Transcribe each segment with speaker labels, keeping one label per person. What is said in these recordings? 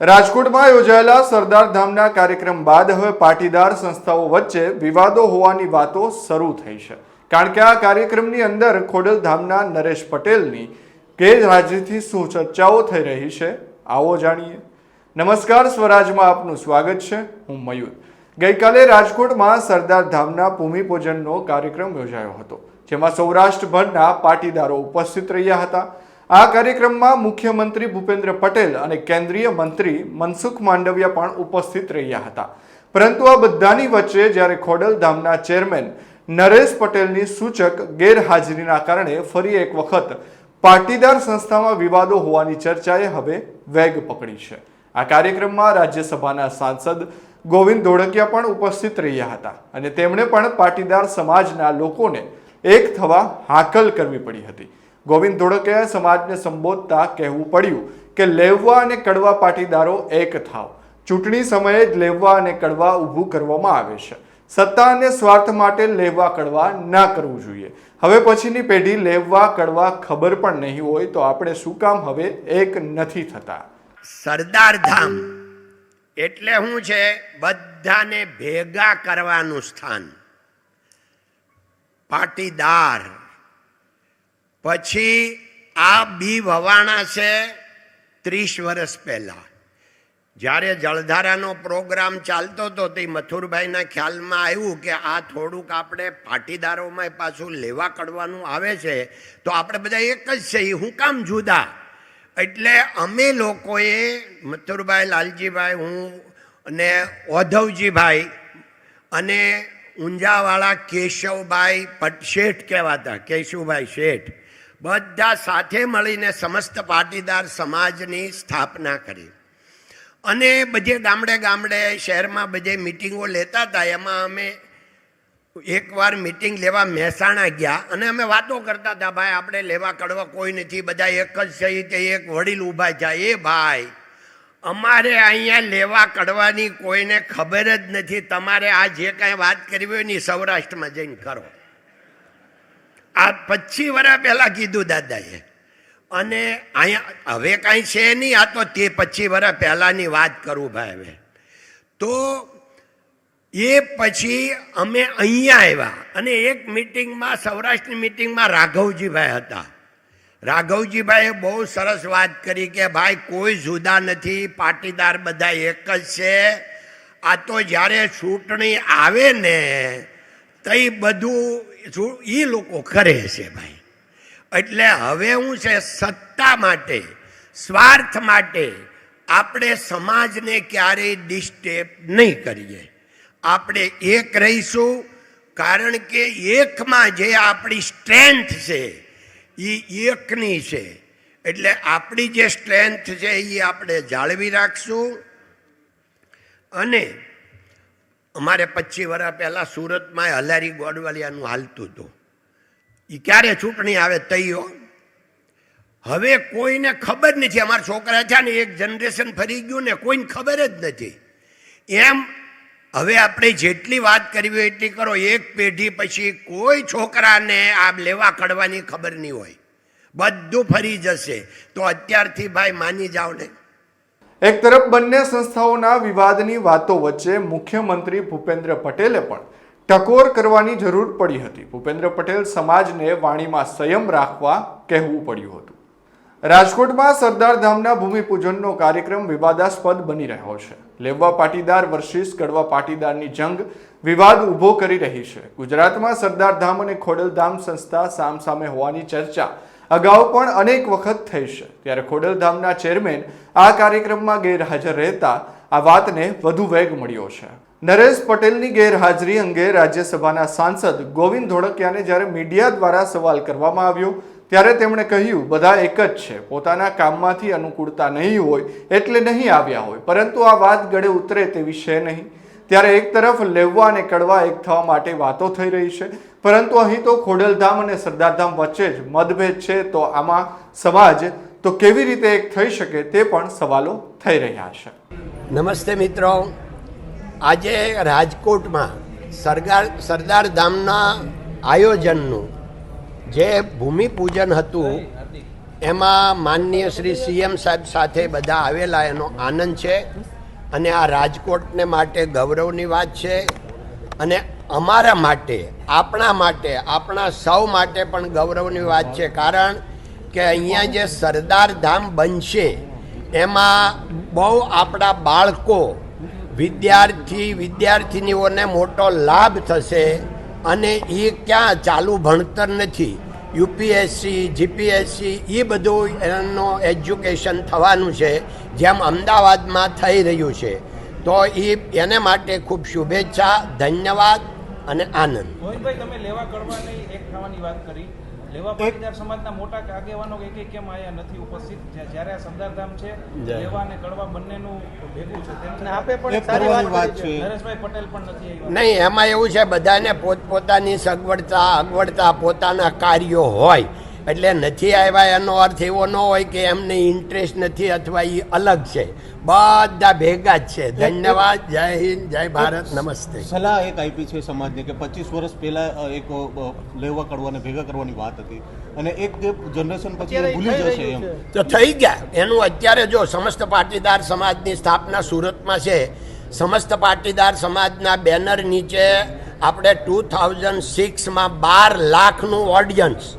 Speaker 1: રાજકોટમાં યોજાયેલા સરદાર ધામના કાર્યક્રમ બાદ હવે પાટીદાર સંસ્થાઓ વચ્ચે વિવાદો હોવાની વાતો શરૂ થઈ છે. કારણ કે આ કાર્યક્રમની અંદર ખોડલ ધામના નરેશ પટેલની ગેરહાજરીથી શું ચર્ચાઓ થઈ રહી છે, આવો જાણીએ. નમસ્કાર, સ્વરાજમાં આપનું સ્વાગત છે. હું મયુર. ગઈકાલે રાજકોટમાં સરદાર ધામના ભૂમિપૂજનનો કાર્યક્રમ યોજાયો હતો, જેમાં સૌરાષ્ટ્રભરના પાટીદારો ઉપસ્થિત રહ્યા હતા. આ કાર્યક્રમમાં મુખ્યમંત્રી ભૂપેન્દ્ર પટેલ અને કેન્દ્રીય મંત્રી મનસુખ માંડવિયા પણ ઉપસ્થિત રહ્યા હતા. પરંતુ આ બધાની વચ્ચે જ્યારે ખોડલધામના ચેરમેન નરેશ પટેલની સૂચક ગેરહાજરીના કારણે ફરી એક વખત પાટીદાર સંસ્થામાં વિવાદો હોવાની ચર્ચાએ હવે વેગ પકડી છે. આ કાર્યક્રમમાં રાજ્યસભાના સાંસદ ગોવિંદ ધોળકિયા પણ ઉપસ્થિત રહ્યા હતા અને તેમણે પણ પાટીદાર સમાજના લોકોને એક થવા હાકલ કરવી પડી હતી. ગોવિંદ ધોળકિયાએ સમાજને સંબોધતા કહેવું પડ્યું કે લેવવા અને કડવા પાટીદારો એક થાવ. ચૂંટણી સમયે જ લેવવા અને કડવા ઊભું કરવામાં આવે છે. સત્તા અને સ્વાર્થ માટે લેવવા કડવા ના કરવું જોઈએ. હવે પછીની પેઢી લેવવા કડવા ખબર પણ નહીં હોય તો આપણે શું કામ હવે એક નથી થતા.
Speaker 2: સરદાર ધામ એટલે શું છે બધાને ભેગા કરવાનું સ્થાન. પાટીદાર પછી આ બી વવાણા છે ત્રીસ વર્ષ પહેલાં. જ્યારે જળધારાનો પ્રોગ્રામ ચાલતો હતો તે મથુરભાઈના ખ્યાલમાં આવ્યું કે આ થોડુંક આપણે પાટીદારોમાં પાછું લેવા કડવાનું આવે છે, તો આપણે બધા એક જ છે, એ હું કામ જુદા? એટલે અમે લોકોએ, મથુરભાઈ લાલજીભાઈ હું અને ઓધવજીભાઈ અને ઊંઝાવાળા કેશવભાઈ શેઠ કહેવાતા કેશુભાઈ શેઠ. બધા સાથે મળીને સમસ્ત પાટીદાર સમાજની સ્થાપના કરી. અને બધે ગામડે ગામડે, શહેરમાં બધે મિટિંગો લેતા હતા. એમાં અમે એકવાર મિટિંગ લેવા મહેસાણા ગયા અને અમે વાતો કરતા હતા, ભાઈ, આપણે લેવા કડવા કોઈ નથી. બધા એક જ સહિત તે એક વડીલ ઊભા જાય એ ભાઈ અમારે અહીંયા લેવા કડવાની કોઈને ખબર જ નથી. તમારે આ જે કાંઈ વાત કરવી હોય ને સૌરાષ્ટ્રમાં જઈને કરો. આ પચીસ વર્ષ પહેલાં કીધું દાદાએ. અને અહીંયા હવે કાંઈ છે નહીં, આ તો તે પચીસ વર્ષ પહેલાંની વાત કરું ભાઈ હવે. તો એ પછી અમે અહીંયા આવ્યા અને એક મિટિંગમાં, સૌરાષ્ટ્રની મિટિંગમાં રાઘવજીભાઈ હતા. રાઘવજીભાઈએ બહુ સરસ વાત કરી કે ભાઈ, કોઈ જુદા નથી, પાટીદાર બધા એક જ છે. આ તો જ્યારે ચૂંટણી આવે ને તો બધું એ લોકો કરે છે ભાઈ. એટલે હવે હું છે સત્તા માટે, સ્વાર્થ માટે આપણે સમાજને ક્યારેય ડિસ્ટેપ નહીં કરીએ. આપણે એક રહીશું, કારણ કે એકમાં જે આપણી સ્ટ્રેન્થ છે એ એકની છે. એટલે આપણી જે સ્ટ્રેન્થ છે એ આપણે જાળવી રાખશું. અને અમારે પચીસ વર્ષ પહેલાં સુરતમાં હલારી ગોડવાલિયાનું હાલતું હતું. એ ક્યારે ચૂંટણી આવે તૈયો હવે કોઈને ખબર નથી. અમારા છોકરા છે ને એક જનરેશન ફરી ગયું ને કોઈને ખબર જ નથી. એમ હવે આપણે જેટલી વાત કરવી હોય એટલી કરો. એક પેઢી પછી કોઈ છોકરાને આ લેવા કડવાની ખબર નહીં હોય. બધું ફરી જશે. તો અત્યારથી ભાઈ માની જાઓ ને.
Speaker 1: એક તરફ બંને સંસ્થાઓના વિવાદની વાતો વચ્ચે મુખ્યમંત્રી ભૂપેન્દ્ર પટેલે પણ ટકોર કરવાની જરૂર પડી હતી. ભૂપેન્દ્ર પટેલ સમાજને વાણીમાં સંયમ રાખવા કહેવું પડ્યું હતું. રાજકોટમાં સરદાર ધામના ભૂમિપૂજનનો કાર્યક્રમ વિવાદાસ્પદ બની રહ્યો છે. લેવા પાટીદાર વર્સિસ, કડવા પાટીદારની જંગ વિવાદ ઊભો કરી રહી છે. ગુજરાતમાં સરદાર ધામ અને ખોડલધામ સંસ્થા સામસામે હોવાની ચર્ચા અગાઉ પણ અનેક વખત થઈ છે. ત્યારે ખોડલધામના ચેરમેન આ કાર્યક્રમમાં ગેરહાજર રહેતા આ વાતને વધુ વેગ મળ્યો છે. નરેશ પટેલની ગેરહાજરી અંગે રાજ્યસભાના સાંસદ ગોવિંદ ધોળકિયાને જ્યારે મીડિયા દ્વારા સવાલ કરવામાં આવ્યો ત્યારે તેમણે કહ્યું, બધા એક જ છે. પોતાના કામમાંથી અનુકૂળતા નહીં હોય, એટલે નહીં આવ્યા હોય. પરંતુ આ વાત ગળે ઉતરે તેવી છે નહીં. ત્યારે એક તરફ લેવવા અને કડવા એક થવા માટે વાતો થઈ રહી છે. પરંતુ અહીં તો ખોડલધામ અને સરદારધામ વચ્ચે જ મતભેદ છે. તો આમાં સમાજ તો કેવી રીતે એક થઈ શકે તે પણ સવાલો થઈ રહ્યા છે.
Speaker 2: નમસ્તે મિત્રો. આજે રાજકોટમાં સરદાર સરદાર ધામના આયોજનનું જે ભૂમિપૂજન હતું, એમાં માનનીય શ્રી સીએમ સાહેબ સાથે બધા આવેલા, એનો આનંદ છે. અને આ રાજકોટને માટે ગૌરવની વાત છે. અને અમારા માટે, આપણા માટે, આપણા સૌ માટે પણ ગૌરવની વાત છે. કારણ કે અહીંયા જે સરદાર ધામ બનશે, એમાં બહુ આપણા બાળકો વિદ્યાર્થી વિદ્યાર્થિનીઓને મોટો લાભ થશે. અને એ ક્યાં ચાલુ ભણતર નથી. યુપીએસસી, જીપીએસસી એ બધું એનું એજ્યુકેશન થવાનું છે, જેમ અમદાવાદમાં થઈ રહ્યું છે. તો એ એને માટે ખૂબ શુભેચ્છા, ધન્યવાદ અને આનંદ.
Speaker 3: તમે લેવા કરવાની એક થવાની વાત કરી. લેવા પાટીદાર સમાજના મોટા આગેવાનો એક એક કેમ આયા નથી ઉપસ્થિત? જ્યારે આ સરદારધામ છે લેવા અને કડવા બંનેનું ભેગું છે. તેમને આપે પણ
Speaker 4: સારી વાત છે.
Speaker 3: નરેશભાઈ પટેલ પણ નથી આવ્યા.
Speaker 2: નહીં એમાં એવું છે બધાને પોતપોતાની સગવડતા અગવડતા પોતાના કાર્યો હોય. એટલે નથી આવ્યા એનો અર્થ એવો ન હોય કે એમને ઇન્ટરેસ્ટ નથી અથવા એ અલગ છે. બધા ભેગા જ છે. ધન્યવાદ. જય હિન્દ જય ભારત. નમસ્તે.
Speaker 4: સલાહ એક આપી છે સમાજને કે પચીસ વર્ષ પહેલા એક લેવા કરવાને ભેગા કરવાની વાત હતી. અને એક જનરેશન પછી ભૂલી જશે એમ.
Speaker 2: તો થઈ ગયા. એનું અત્યારે જો સમસ્ત પાટીદાર સમાજની સ્થાપના સુરતમાં છે. સમસ્ત પાટીદાર સમાજના બેનર નીચે આપણે ટુ થાઉઝન્ડ સિક્સમાં બાર લાખનું ઓડિયન્સ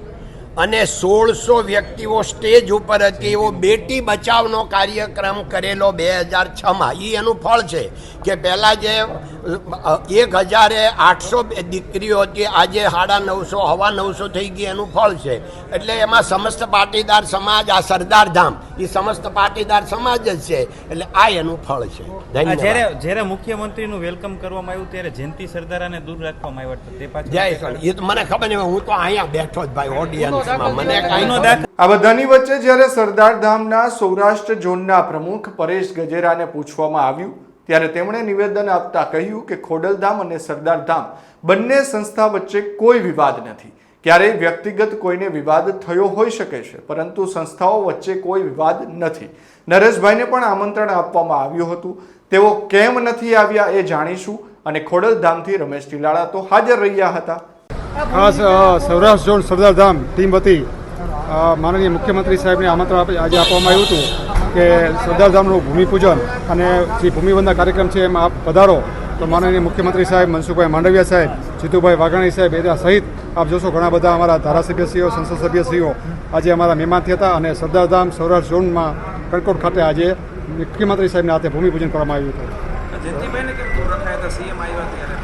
Speaker 2: અને સોળસો વ્યક્તિઓ સ્ટેજ ઉપર હતી. એવો બેટી બચાવનો કાર્યક્રમ કરેલો બે હજાર છમાં. એ એનું ફળ છે કે પહેલાં જે એક હજારે આઠસો દીકરીઓ હતી. આજે સાડા નવસો હવા નવસો થઈ ગઈ એનું ફળ છે. એટલે એમાં સમસ્ત પાટીદાર સમાજ આ સરદાર ધામ એ સમસ્ત પાટીદાર સમાજ જ છે. એટલે આ એનું ફળ છે.
Speaker 5: જ્યારે જ્યારે મુખ્યમંત્રીનું વેલકમ કરવામાં આવ્યું ત્યારે જયંતિ સરદારાને દૂર રાખવામાં આવ્યા હતા. તે પાછળ
Speaker 2: જય એ તો મને ખબર નહીં હું તો અહીંયા બેઠો જ ભાઈ ઓડિયન્સમાં મને કાંઈ
Speaker 1: આ બધાની વચ્ચે જ્યારે સરદાર ધામના સૌરાષ્ટ્ર ઝોનના પ્રમુખ પરેશ ગજેરાને પૂછવામાં આવ્યું ત્યારે તેમણે નિવેદન આપતા કહ્યું કે ખોડલધામ અને સરદારધામ બંને સંસ્થા વચ્ચે કોઈ વિવાદ નથી. ક્યારેય વ્યક્તિગત કોઈને વિવાદ થયો હોઈ શકે છે, પરંતુ સંસ્થાઓ વચ્ચે કોઈ વિવાદ નથી. નરેશભાઈને પણ આમંત્રણ આપવામાં આવ્યું હતું. તેઓ કેમ નથી આવ્યા એ જાણીશું અને ખોડલધામથી રમેશ ટીલાળા તો હાજર રહ્યા હતા.
Speaker 6: ખાસ સૌરાષ્ટ્ર ઝોન સરદારધામ ટીમ વતી માનનીય મુખ્યમંત્રી સાહેબને આમંત્રણ આજે આપવામાં આવ્યું હતું. કે સરદારધામનું ભૂમિપૂજન અને જે ભૂમિવંદના કાર્યક્રમ છે એમાં આપ પધારો, તો માનનીય મુખ્યમંત્રી સાહેબ, મનસુખભાઈ માંડવિયા સાહેબ, જીતુભાઈ વાઘાણી સાહેબ, એ સહિત આપ જોશો ઘણા બધા અમારા ધારાસભ્યશ્રીઓ, સંસદ સભ્યશ્રીઓ આજે અમારા મહેમાન થયા અને સરદારધામ સૌરાષ્ટ્ર ઝોનમાં કણકોટ ખાતે આજે મુખ્યમંત્રી સાહેબના હાથે ભૂમિપૂજન કરવામાં આવ્યું હતું
Speaker 3: જયંતિભાઈને કેમ દૂર રખાયા હતા સીએમ આવ્યા ત્યારે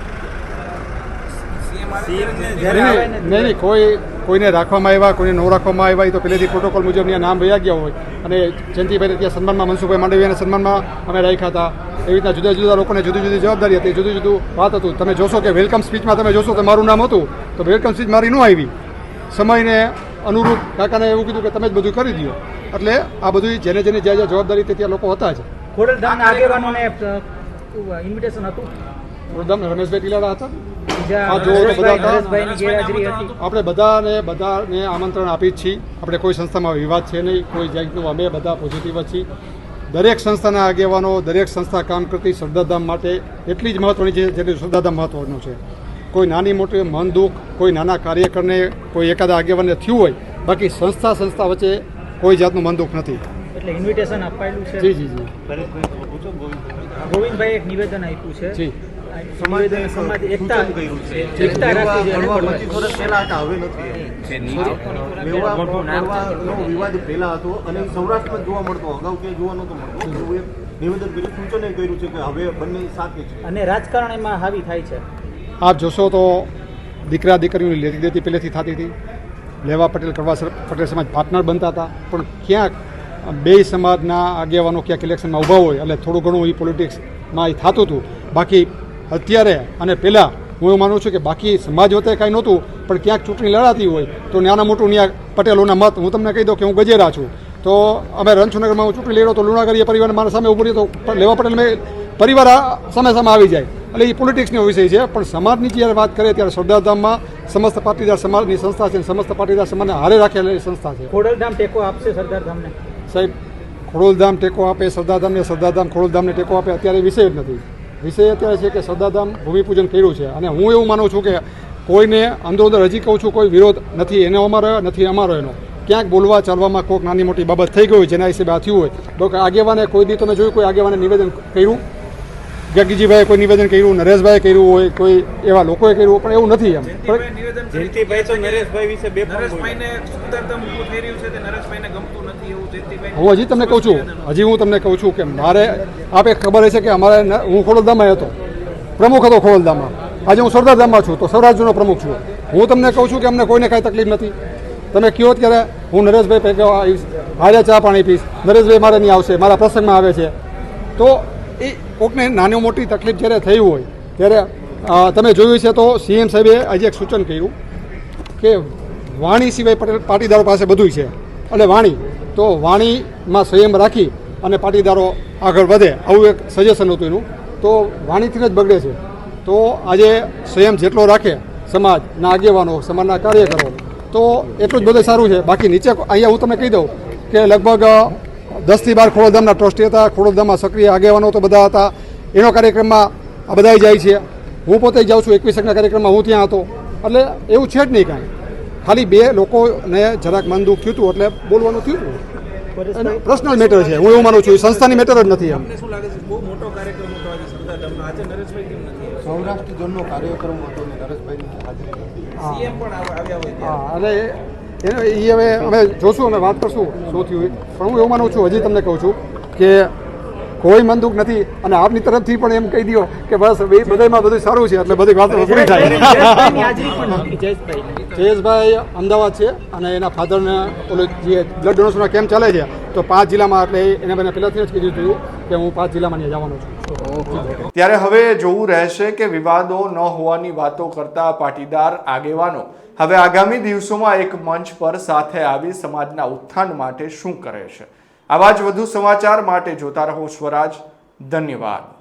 Speaker 3: સીએમ
Speaker 5: CM ને
Speaker 3: આવ્યા
Speaker 5: જ્યારે આવે
Speaker 6: નહીં નહીં કોઈ કોઈને રાખવામાં આવ્યા કોઈને ન રાખવામાં આવ્યા એ તો પહેલેથી પ્રોટોકોલ મુજબ ત્યાં નામ રહ્યા ગયા હોય. અને જયંતિભાઈને ત્યાં સન્માનમાં મનસુખભાઈ માંડવીયાના સન્માનમાં અમે રાખ્યા હતા. એવી રીતના જુદા જુદા લોકોને જુદી જુદી જવાબદારી હતી જુદું જુદું વાત હતું. તમે જોશો કે વેલકમ સ્પીચમાં તમે જોશો તો મારું નામ હતું તો વેલકમ સ્પીચ મારી ન આવી. સમયને અનુરૂપ કાકાને એવું કીધું કે તમે જ બધું કરી દો એટલે આ બધું જેને જેને જ્યાં જ્યાં જવાબદારી હતી ત્યાં લોકો હતા જ.
Speaker 7: ખોડલધામના આગેવાનોને ઇન્વિટેશન હતું?
Speaker 6: ખોડલધામ રમેશભાઈ ટીલાડા હતા આપણે બધાને બધાને આમંત્રણ આપી જ છીએ. આપણે કોઈ સંસ્થામાં વિવાદ છે નહીં કોઈ જાતનું. અમે બધા પોઝિટિવ જ છીએ. દરેક સંસ્થાના આગેવાનો દરેક સંસ્થા કામ કરતી શ્રદ્ધાધામ માટે એટલી જ મહત્ત્વની છે જેટલી શ્રદ્ધાધામ મહત્ત્વનું છે. કોઈ નાની મોટી મન દુઃખ કોઈ નાના કાર્યકરને કોઈ એકાદા આગેવાનને થયું હોય બાકી સંસ્થા સંસ્થા વચ્ચે કોઈ જાતનું મન દુઃખ નથી.
Speaker 7: એટલે ઇન્વિટેશન અપાયેલું છે.
Speaker 6: જી જી જી.
Speaker 4: પૂછો ગોવિંદભાઈ
Speaker 7: એક નિવેદન આપ્યું છે.
Speaker 6: જી.
Speaker 7: આ નિવેદન સમાજ
Speaker 4: કર્યું છે.
Speaker 7: એકતા રાખવી જોઈએ
Speaker 4: લેવા
Speaker 7: અને
Speaker 4: પચીસ વર્ષ પહેલા હતા હવે નથી વિવાદ પહેલા હતો અને સૌરાષ્ટ્રમાં જ જોવા મળતો અગાઉ ક્યાંય જોવા નહોતો મળતો. નિવેદન કર્યું સૂચન કર્યું છે કે હવે બંને સાથે છે.
Speaker 7: અને રાજકારણ એમાં હાવી થાય છે.
Speaker 6: આપ જોશો તો દીકરા દીકરીઓની લેતી દેતી પહેલેથી થતી હતી. લેવા પટેલ કરવા પટેલ સમાજ પાર્ટનર બનતા હતા. પણ ક્યાંક બે સમાજના આગેવાનો ક્યાંક ઇલેક્શનમાં ઊભા હોય, એટલે થોડું ઘણું એ પોલિટિક્સમાં એ થતું હતું. બાકી અત્યારે અને પહેલાં હું એવું માનું છું કે બાકી સમાજ વતે કાંઈ નહોતું, પણ ક્યાંક ચૂંટણી લડાતી હોય, તો નાના મોટું ત્યાં પટેલોના મત, હું તમને કહી દઉં કે હું ગજેરા છું. તો અમે રણછુનગરમાં હું ચૂંટણી લડ્યો તો લુણાગરીએ પરિવાર મારા સામે ઉભું તો લેવા પટેલ મેં પરિવાર સામે સામે આવી જાય. એટલે એ પોલિટિક્સનો વિષય છે, પણ સમાજની જ્યારે વાત કરીએ ત્યારે સરદારધામમાં સમસ્ત પાટીદાર સમાજની સંસ્થા છે સમસ્ત પાટીદાર સમાજને હારે રાખેલી સંસ્થા છે.
Speaker 7: ખોડલધામ ટેકો આપશે સરદારધામને
Speaker 6: સાહેબ, ખોડલધામ ટેકો આપે, સરદારધામને સરદારધામ ખોડલધામને ટેકો આપે, અત્યારે વિષય જ નથી. વિષય અત્યારે છે કે સરદારધામ ભૂમિપૂજન કર્યું છે. અને હું એવું માનું છું કે કોઈને અંદરોદર હજી કહું છું, કોઈ વિરોધ નથી. એનો અમારો નથી, અમારો એનો. ક્યાંક બોલવા ચાલવામાં કોઈક નાની મોટી બાબત થઈ ગઈ હોય, જેના હિસાબે આ થયું હોય. તો આગેવાને કોઈ દી તમે જોયું, કોઈ આગેવાને નિવેદન કર્યું? જગજીભાઈએ કોઈ નિવેદન કર્યું નરેશભાઈ કર્યું હોય કોઈ એવા લોકોએ કર્યું પણ એવું નથી એમ. હું હજી તમને કહું છું હજી હું તમને કહું છું કે મારે આપે ખબર છે કે અમારે હું ખોડલધામમાં હતો. પ્રમુખ હતો ખોડલધામમાં. આજે હું સરદારધામમાં છું તો સૌરાષ્ટ્રનો પ્રમુખ છું. હું તમને કહું છું કે અમને કોઈને કાંઈ તકલીફ નથી. તમે કહો ત્યારે હું નરેશભાઈ ભેગા આવીશ હારે ચા પાણી પીશ. નરેશભાઈ મારે નહીં આવશે મારા પ્રસંગમાં આવે છે. તો એ કોકને નાની મોટી તકલીફ જ્યારે થઈ હોય, ત્યારે તમે જોયું છે તો સીએમ સાહેબે આજે એક સૂચન કર્યું કે વાણી સિવાય પટેલ પાટીદારો પાસે બધું છે. એટલે વાણી, તો વાણીમાં સંયમ રાખી અને પાટીદારો આગળ વધે. આવું એક સજેશન હતું એનું. તો વાણીથી જ બગડે છે. તો આજે સંયમ જેટલો રાખે સમાજના આગેવાનો, સમાજના કાર્યકરો, તો એટલું જ બધું સારું છે. બાકી નીચે અહીંયા હું તમને કહી દઉં કે લગભગ દસથી બાર ખોડલધામના ટ્રસ્ટી હતા. ખોડલધામમાં સક્રિય આગેવાનો તો બધા હતા. એનો કાર્યક્રમમાં આ બધાય જાય છે. હું પોતે જાઉં છું એકવીસ એકના કાર્યક્રમમાં હું ત્યાં હતો. એટલે એવું છે જ નહીં કાંઈ. ખાલી બે લોકોને જરાક મન દુઃખ થયું હતું એટલે બોલવાનું થયું હતું. પર્સનલ મેટર છે. હું એવું માનું છું એ સંસ્થાની મેટર જ નથી એમ.
Speaker 3: તમને શું લાગે છે બહુ મોટો કાર્યક્રમ હતો આજે સરદારધામનો આજે નરેશભાઈ કેમ નથી? આવ્યા?
Speaker 4: સૌરાષ્ટ્ર ઝોનનો કાર્યક્રમ હતો અને નરેશભાઈની હાજરી હતી
Speaker 3: સીએમ પણ આવ- આવ્યા હોય ત્યાં.
Speaker 6: હા એટલે એને એ હવે અમે જોશું અમે વાત કરશું શું થયું પણ હું એવું માનું છું હજી તમને કહું છું કે કોઈ મંદુક નથી અને આપની તરફથી પણ એમ કહી દો કે બસ એ બધામાં બધું સારું છે એટલે બધી વાતો પૂરી થાય. જયેશભાઈ. અમદાવાદ છે અને એના ફાધરને ઓલું જે બ્લડ ડોનેશનનો કેમ્પ ચાલે છે તો પાંચ જિલ્લામાં એટલે એને મને પહેલાંથી જ કીધું હતું કે હું પાંચ જિલ્લામાં જવાનો છું.
Speaker 1: ત્યારે હવે જોવું રહેશે કે વિવાદો ન હોવાની વાતો કરતા પાટીદાર આગેવાનો હવે આગામી દિવસોમાં એક મંચ પર સાથે આવી સમાજના ઉત્થાન માટે શું કરે છે? આવા જ વધુ સમાચાર માટે જોતા રહો સ્વરાજ. ધન્યવાદ.